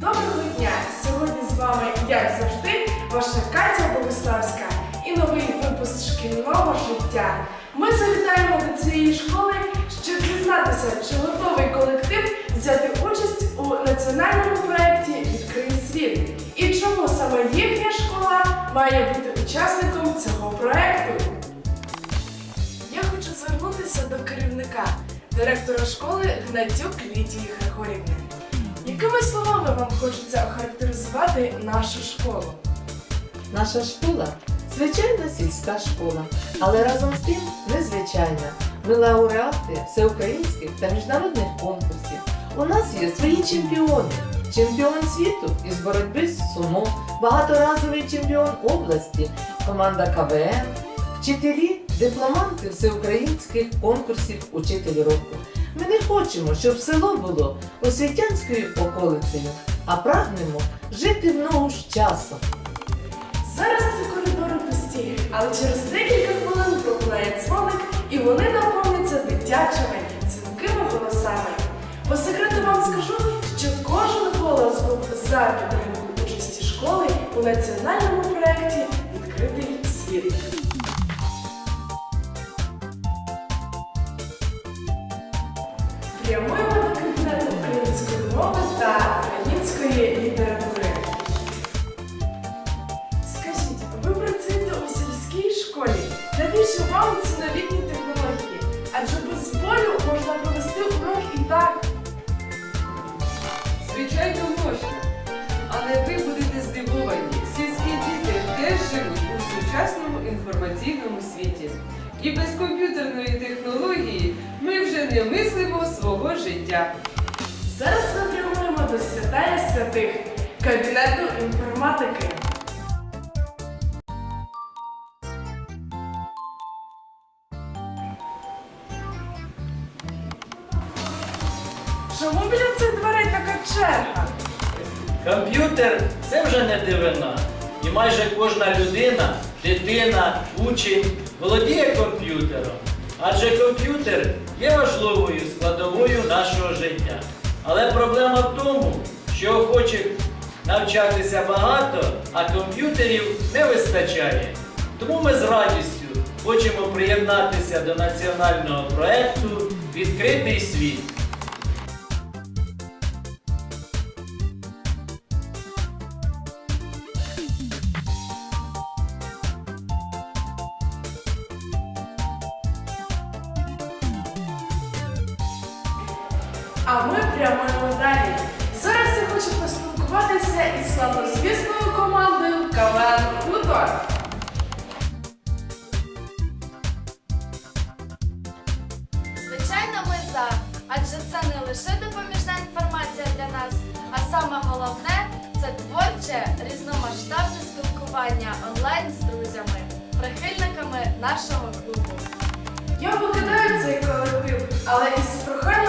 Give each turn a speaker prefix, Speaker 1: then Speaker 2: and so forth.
Speaker 1: Доброго дня! Сьогодні з вами, як завжди, ваша Катя Богуславська і новий випуск шкільного життя. Ми завітаємо до цієї школи, щоб дізнатися, чи готовий колектив взяти участь у національному проєкті Відкрий світ. І чому саме їхня школа має бути учасником цього проєкту. Я хочу звернутися до керівника, директора школи Гнатюк Лідії Григорівни. Якими словами вам хочеться охарактеризувати нашу школу?
Speaker 2: Наша школа звичайна сільська школа, але разом з тим незвичайна. Ми лауреати всеукраїнських та міжнародних конкурсів. У нас є свої чемпіони. Чемпіон світу із боротьби з сумо, багаторазовий чемпіон області, команда КВН, вчителі, дипломанти всеукраїнських конкурсів Учитель року. Ми не хочемо, щоб село було освітянською околицею, а прагнемо жити в ногу з часом.
Speaker 1: Зараз ці коридори пусті, але через декілька хвилин пролунає дзвоник, і вони наповняться дитячими дзвінкими голосами. По секрету вам скажу, що кожен голос був за підтримку участі школи у національному Прямуємо до кабінету української мови та української літератури. Скажіть, ви працюєте у сільській школі? Навіщо вам ці новітні технології? Адже без болю можна провести урок і так.
Speaker 3: Звичайно, можна. Але ви будете здивовані. Сільські діти теж живуть у сучасному інформаційному світі. І без комп'ютерної технології ми вже не мислимо свого життя.
Speaker 1: Зараз ми прямуємо до святая святих кабінету інформатики. Чому біля цих дверей така черга?
Speaker 4: Комп'ютер це вже не дивина. І майже кожна людина, дитина, учень володіє комп'ютером. Адже комп'ютер є важливою складовою нашого життя. Але проблема в тому, що охочих навчатися багато, а комп'ютерів не вистачає. Тому ми з радістю хочемо приєднатися до національного проєкту Відкритий світ.
Speaker 1: А ми прямуємо далі. Зараз я хочу поспілкуватися із славнозвісною командою КВН Хутор.
Speaker 5: Звичайно, ми за, адже це не лише допоміжна інформація для нас, а саме головне це творче різномасштабне спілкування онлайн з друзями, прихильниками нашого клубу.
Speaker 1: Я покидаю цей колектив, але із проханням